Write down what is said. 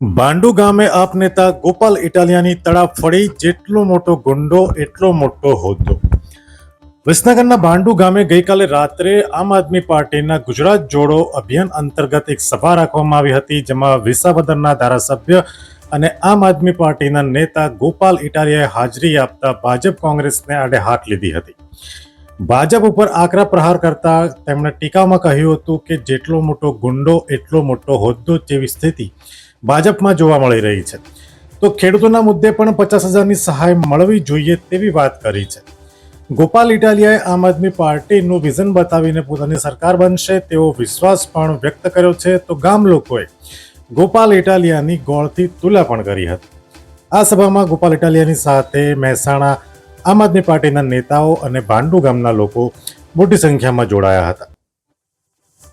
બાંડુ ગામે આપ નેતા ગોપાલ ઇટાલિયાની તળાવ ફળી જેટલો મોટો ગુંડો, એટલો મોટો હોદ્દો. વિસનગરના બાંડુ ગામે ગઈકાલે રાત્રે આમ આદમી પાર્ટીના ગુજરાત જોડો અભિયાન અંતર્ગત એક સભા રાખવામાં આવી હતી, જેમાં વિસાવદરના ધારાસભ્ય અને આમ આદમી પાર્ટીના નેતા ગોપાલ ઇટાલિયાએ હાજરી આપતા ભાજપ કોંગ્રેસને આડે હાથ લીધી હતી. ભાજપ ઉપર આકરા પ્રહાર કરતા તેમણે ટીકામાં કહ્યું હતું કે જેટલો મોટો ગુંડો, એટલો મોટો હોદ્દો જેવી સ્થિતિ ભાજપમાં જોવા મળી રહી છે. તો ખેડૂતોના મુદ્દે પણ પચાસ હજારની સહાય મળવી જોઈએ તેવી વાત કરી છે. ગોપાલ ઇટાલિયાએ આમ આદમી પાર્ટીનું વિઝન બતાવીને પોતાની સરકાર બનશે તેવો વિશ્વાસ પણ વ્યક્ત કર્યો છે. તો ગામ લોકોએ ગોપાલ ઇટાલિયાની ગોળથી તુલા પણ કરી હતી. આ સભામાં ગોપાલ ઇટાલિયાની સાથે મહેસાણા, આમ આદમી પાર્ટીના નેતાઓ અને ભાંડુ ગામના લોકો મોટી સંખ્યામાં જોડાયા હતા.